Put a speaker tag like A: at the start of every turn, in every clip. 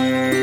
A: শুভ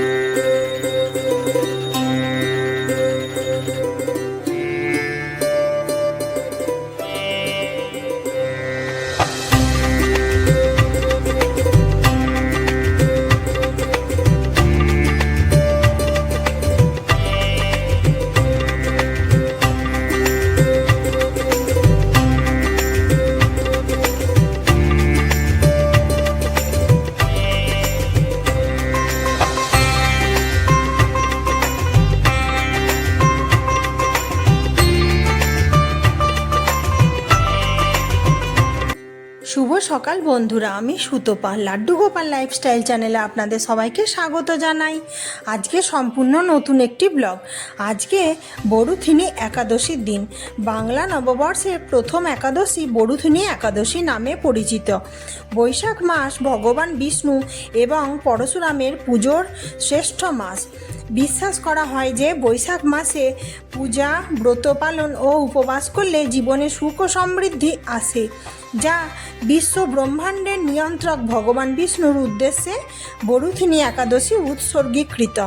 A: বন্ধুরা, আমি সুতপা লাড্ডু গোপাল লাইফস্টাইল চ্যানেলে আপনাদের সবাইকে স্বাগত জানাই। আজকে সম্পূর্ণ নতুন একটি ব্লগ আজকে বড়ুথিনী একাদশীর দিন। বাংলা নববর্ষের প্রথম একাদশী বড়ুথিনী একাদশী নামে পরিচিত। বৈশাখ মাস, ভগবান বিষ্ণু এবং পরশুরামের পুজোর শ্রেষ্ঠ মাস। বিশ্বাস করা হয় যে বৈশাখ মাসে পূজা, ব্রত পালন ও উপবাস করলে জীবনে সুখ সমৃদ্ধি আসে, যা বিশ্ব ব্রহ্মাণ্ডের নিয়ন্ত্রক ভগবান বিষ্ণুর উদ্দেশ্যে বরুথিনী একাদশী উৎসর্গীকৃত।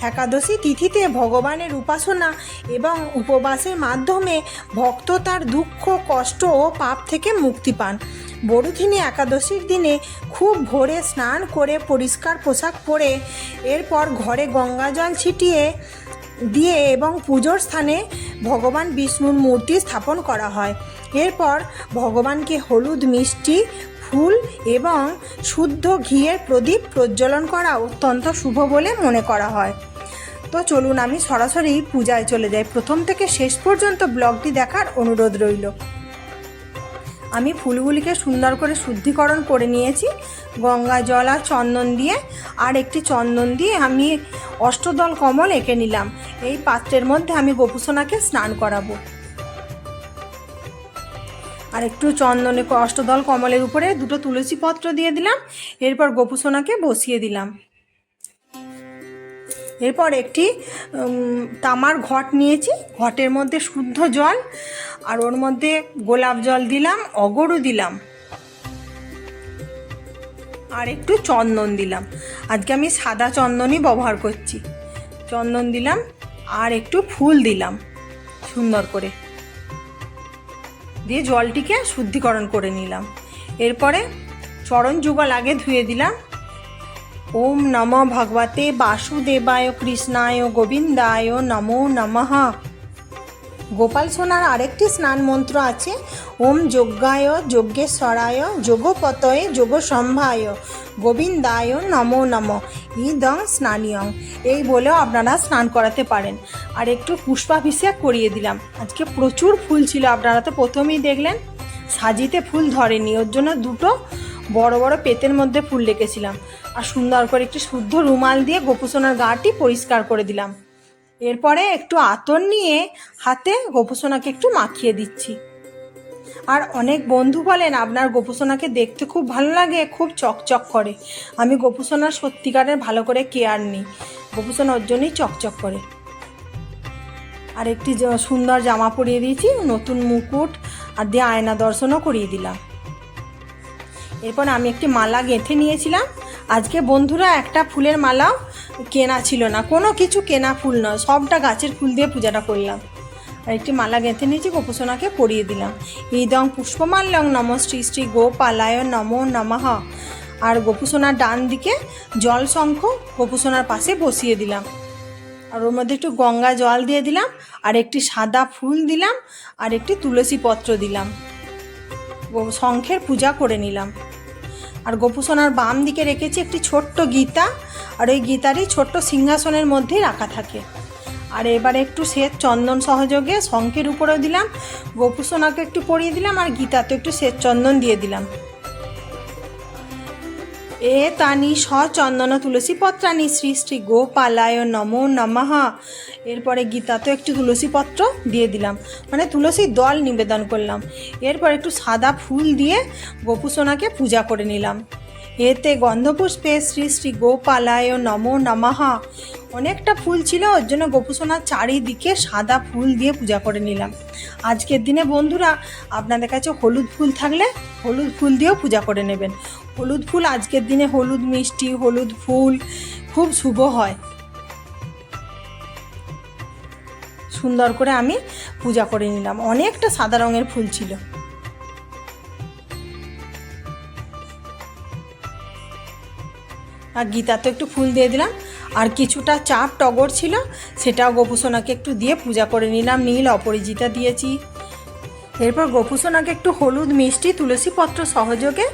A: একাদশী তিথিতে ভগবানের উপাসনা এবং উপবাসের মাধ্যমে ভক্ত তার দুঃখ, কষ্ট ও পাপ থেকে মুক্তি পান। বড়ুথিনী একাদশীর দিনে খুব ভোরে স্নান করে পরিষ্কার পোশাক পরে এরপর ঘরে গঙ্গা জল ছিটিয়ে দিয়ে এবং পুজোর স্থানে ভগবান বিষ্ণুর মূর্তি স্থাপন করা হয়। এরপর ভগবানকে হলুদ মিষ্টি, ফুল এবং শুদ্ধ ঘিয়ের প্রদীপ প্রজ্বলন করা অত্যন্ত শুভ বলে মনে করা হয়। তো চলুন আমি সরাসরি পূজায় চলে যাই। প্রথম থেকে শেষ পর্যন্ত ব্লগটি দেখার অনুরোধ রইল। আমি ফুলগুলিকে সুন্দর করে শুদ্ধিকরণ করে নিয়েছি। গঙ্গা জল আর চন্দন দিয়ে, আর একটি চন্দন দিয়ে আমি অষ্টদল কমল এঁকে নিলাম। এই পাত্রের মধ্যে আমি গোপুসোনাকে স্নান করাবো। আর একটু চন্দনে অষ্টদল কমলের উপরে দুটো তুলসী পত্র দিয়ে দিলাম। এরপর গোপুসোনাকে বসিয়ে দিলাম। এরপর একটি তামার ঘট নিয়েছি। ঘটের মধ্যে শুদ্ধ জল, আর ওর মধ্যে গোলাপ জল দিলাম অগরু দিলাম। আর একটু চন্দন দিলাম। আজকে আমি সাদা চন্দনই ব্যবহার করছি। চন্দন দিলাম, আর একটু ফুল দিলাম, সুন্দর করে। দিয়ে জলটিকে শুদ্ধিকরণ করে নিলাম। এরপরে চরণ যুগল আগে ধুয়ে দিলাম। ওম নম ভগবতে বাসুদেবায় কৃষ্ণায় গোবিন্দায় নমো নমঃ। গোপাল সোনার আরেকটি স্নান মন্ত্র আছে, ওম যজ্ঞায়, যজ্ঞেশ্বরায় যোগপতয়ে যোগসম্ভায় গোবিন্দায় নমো নম। ইদং স্নানিয়ং। এই বলেও আপনারা স্নান করাতে পারেন। আর একটু পুষ্পাভিষেক করিয়ে দিলাম। আজকে প্রচুর ফুল ছিল, আপনারা তো প্রথমেই দেখলেন। সাজিতে ফুল ধরেনি, ওর জন্য দুটো বড় বড় পেতের মধ্যে ফুল রেখেছিলাম। আর সুন্দর করে একটি শুদ্ধ রুমাল দিয়ে গোপুসোনার গাটি পরিষ্কার করে দিলাম। এরপরে একটু আতর নিয়ে হাতে গোপুসোনাকে একটু মাখিয়ে দিচ্ছি। আর অনেক বন্ধু বলেন, আপনার গোপুসোনাকে দেখতে খুব ভালো লাগে, খুব চকচক করে। আমি গোপুসোনার সত্যিকারের ভালো করে কেয়ার নিই। গোপুসোনা ওর জন্যই চকচক করে। আর একটি সুন্দর জামা পরিয়ে দিয়েছি, নতুন মুকুট, আর দিয়ে আয়না দর্শনও করিয়ে দিলাম। এরপর আমি একটি মালা গেঁথে নিয়েছিলাম। আজকে বন্ধুরা একটা ফুলের মালাও কেনা ছিল না। কোনো কিছু কেনা ফুল নয়, সবটা গাছের ফুল দিয়ে পূজাটা করলাম। আর একটি মালা গেঁথে নিয়েছি, গোপুসোনাকে পরিয়ে দিলাম। ইদং পুষ্পমাল্যং নম শ্রী শ্রী গোপালায় নমো নমঃ। আর গোপুসোনার ডান দিকে জল শঙ্খ গোপুসোনার পাশে বসিয়ে দিলাম। আর ওর মধ্যে একটু গঙ্গা জল দিয়ে দিলাম। আর একটি সাদা ফুল দিলাম। আর একটি তুলসী পত্র দিলাম। শঙ্খের পূজা করে নিলাম। আর গোপুসোনার বাম দিকে রেখেছি একটি ছোট্ট গীতা, আর ওই গীতারই ছোট্ট সিংহাসনের মধ্যেই রাখা থাকে। আর এবারে একটু শ্বেত চন্দন সহযোগে শঙ্খের উপরেও দিলাম, গোপুসোনাকে একটু পরিয়ে দিলাম, আর গীতাতে একটু শ্বেত চন্দন দিয়ে দিলাম। এ তানি সচন্দন তুলসী পত্রানি শ্রী শ্রী গোপালায় নমো নমাহ এরপরে গীতাতে একটু তুলসী পত্র দিয়ে দিলাম। মানে তুলসী দল নিবেদন করলাম। এরপর একটু সাদা ফুল দিয়ে গোপুসোনাকে পূজা করে নিলাম। এতে গন্ধপুষ্পে শ্রী শ্রী গোপালায় নমো নমঃ। অনেকটা ফুল ছিল, ওর জন্য গোপুসোনার চারিদিকে সাদা ফুল দিয়ে পূজা করে নিলাম। আজকের দিনে বন্ধুরা, আপনাদের কাছে হলুদ ফুল থাকলে হলুদ ফুল দিয়েও পূজা করে নেবেন। হলুদ ফুল আজকের দিনে হলুদ মিষ্টি, হলুদ ফুল, খুব শুভ হয়। সুন্দর করে আমি পূজা করে নিলাম। অনেকটা সাদা রঙের ফুল ছিল। আর গীতা তো একটু ফুল দিয়ে দিলাম। আর কিছুটা চাপ টগর ছিল, সেটাও গোপুসোনাকে একটু দিয়ে পূজা করে নিলাম। নীল অপরিজিতা দিয়েছি। এরপর গোপুসোনাকে একটু হলুদ মিষ্টি, তুলসী পত্র সহযোগে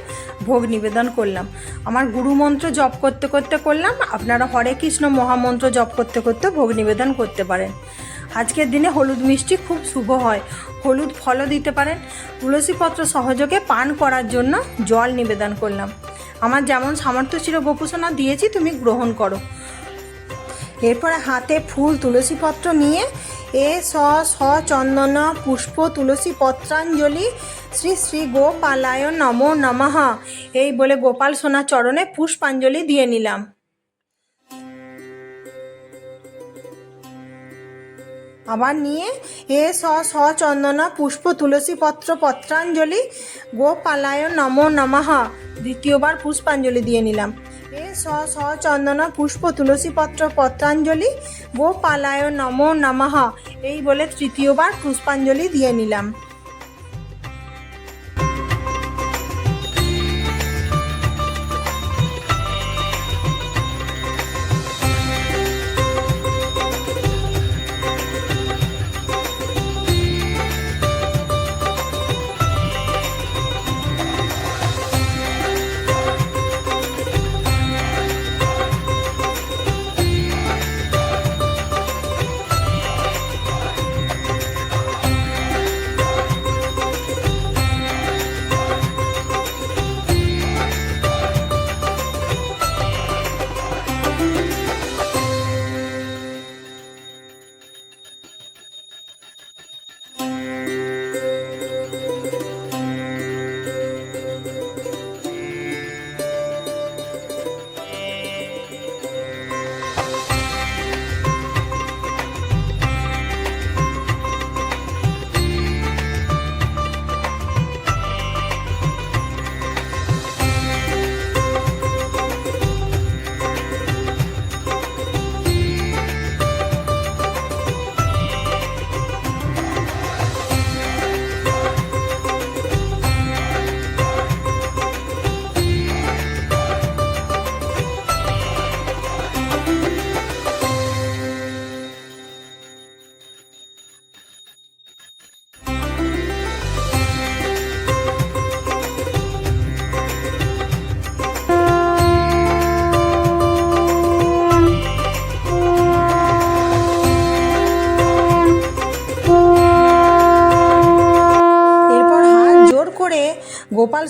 A: ভোগ নিবেদন করলাম। আমার গুরু মন্ত্র জপ করতে করতে করলাম। আপনারা হরে কৃষ্ণ মহামন্ত্র জপ করতে করতে ভোগ নিবেদন করতে পারেন। আজকের দিনে হলুদ মিষ্টি খুব শুভ হয়। হলুদ ফলও দিতে পারেন। তুলসী পত্র সহযোগে পান করার জন্য জল নিবেদন করলাম। আমার যেমন সামর্থ্য ছিল বপুসোনা দিয়েছি, তুমি গ্রহণ করো। এরপরে হাতে ফুল তুলসী পত্র নিয়ে এ স স, চন্দন, পুষ্প, তুলসী পত্রাঞ্জলি, শ্রী শ্রী গোপালায় নম নমঃ। এই বলে গোপাল সোনা চরণে পুষ্পাঞ্জলি দিয়ে নিলাম। আবার নিয়ে এ স স চন্দনা পুষ্প তুলসী পত্র পত্রাঞ্জলি গোপালায় নম নমঃ। দ্বিতীয়বার পুষ্পাঞ্জলি দিয়ে নিলাম। এ স স চন্দনা পুষ্প তুলসী পত্র পত্রাঞ্জলি গোপালায় নম নমঃ। এই বলে তৃতীয়বার পুষ্পাঞ্জলি দিয়ে নিলাম।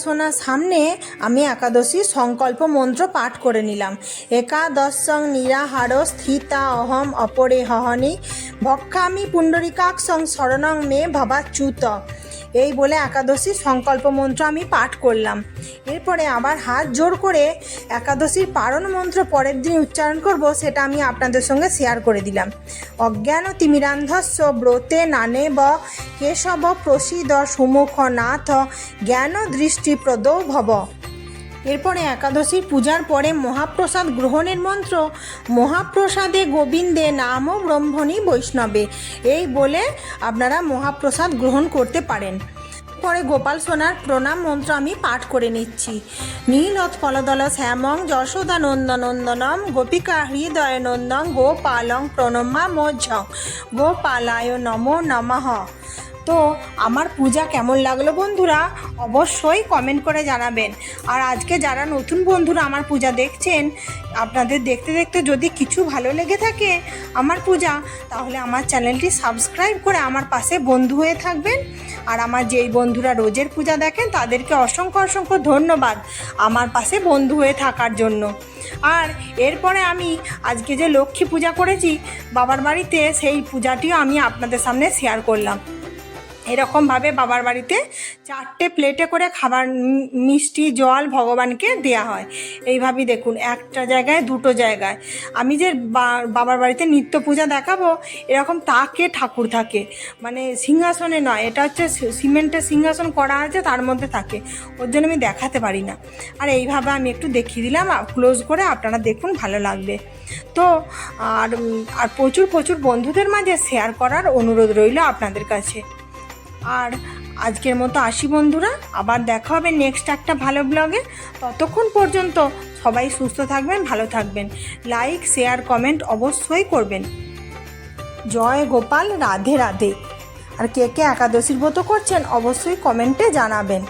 A: গোপাল সোনার সামনে আমি একাদশী সংকল্প মন্ত্র পাঠ করে নিলাম। একাদশং নিরাহার স্থিতা অহম অপরে হহনি ভক্ষামি পুণ্ডরিকাক্ষং শরণং মে ভবাচ্যুত। এই বলে একাদশী সংকল্প মন্ত্র আমি পাঠ করলাম। এরপরে আবার হাত জোর করে একাদশীর পারণ মন্ত্র পরের দিন উচ্চারণ করব, সেটা আমি আপনাদের সঙ্গে শেয়ার করে দিলাম। অজ্ঞান তিমিরান্ধস্য ব্রতে নানে ব কেশব প্রসিদ সুমুখ নাথ জ্ঞান দৃষ্টি প্রদৌ ভব। এরপরে একাদশীর পূজার পরে মহাপ্রসাদ গ্রহণের মন্ত্র, মহাপ্রসাদে গোবিন্দে নাম ও ব্রহ্মণী বৈষ্ণবে। এই বলে আপনারা মহাপ্রসাদ গ্রহণ করতে পারেন। পরে গোপাল সোনার প্রণাম মন্ত্র আমি পাঠ করে নিচ্ছি। নীলত ফলদল শ্যামং যশোদা নন্দনন্দনম গোপিকা হৃদয় নন্দন গোপালং প্রণমা মোঝ গোপালায় নমো নমঃ। তো আমার পূজা কেমন লাগল বন্ধুরা অবশ্যই কমেন্ট করে জানাবেন। আর আজকে যারা নতুন বন্ধুরা আমার পূজা দেখছেন, আপনাদের দেখতে দেখতে যদি কিছু ভালো লেগে থাকে আমার পূজা, তাহলে আমার চ্যানেলটি সাবস্ক্রাইব করে আমার পাশে বন্ধু হয়ে থাকবেন। আর আমার যেই বন্ধুরা রোজের পূজা দেখেন, তাদেরকে অসংখ্য অসংখ্য ধন্যবাদ আমার পাশে বন্ধু হয়ে থাকার জন্য। আর এরপরে আমি আজকে যে লক্ষ্মী পূজা করেছি, বাবার বাড়িতে সেই পূজাটিও আমি আপনাদের সামনে শেয়ার করলাম। এরকমভাবে বাবার বাড়িতে চারটে প্লেটে করে খাবার, মিষ্টি, জল ভগবানকে দেয়া হয়। এইভাবেই দেখুন, একটা জায়গায়, দুটো জায়গায়। আমি যে বাবার বাড়িতে নিত্য পূজা দেখাবো, এরকম তাকে ঠাকুর থাকে। মানে সিংহাসনে নয়, এটা হচ্ছে সিমেন্টের সিংহাসন করা আছে, তার মধ্যে থাকে। ওর জন্য আমি দেখাতে পারি না। আর এইভাবে আমি একটু দেখিয়ে দিলাম ক্লোজ করে আপনারা দেখুন, ভালো লাগবে। তো, আর আর প্রচুর প্রচুর বন্ধুদের মাঝে শেয়ার করার অনুরোধ রইল আপনাদের কাছে। আর আজকের মতো আসি বন্ধুরা। আবার দেখা হবে নেক্সট একটা ভালো ব্লগে ততক্ষণ পর্যন্ত সবাই সুস্থ থাকবেন, ভালো থাকবেন। লাইক শেয়ার কমেন্ট অবশ্যই করবেন। জয় গোপাল, রাধে রাধে। আর কে কে একাদশীর ব্রত করছেন অবশ্যই কমেন্টে জানাবেন।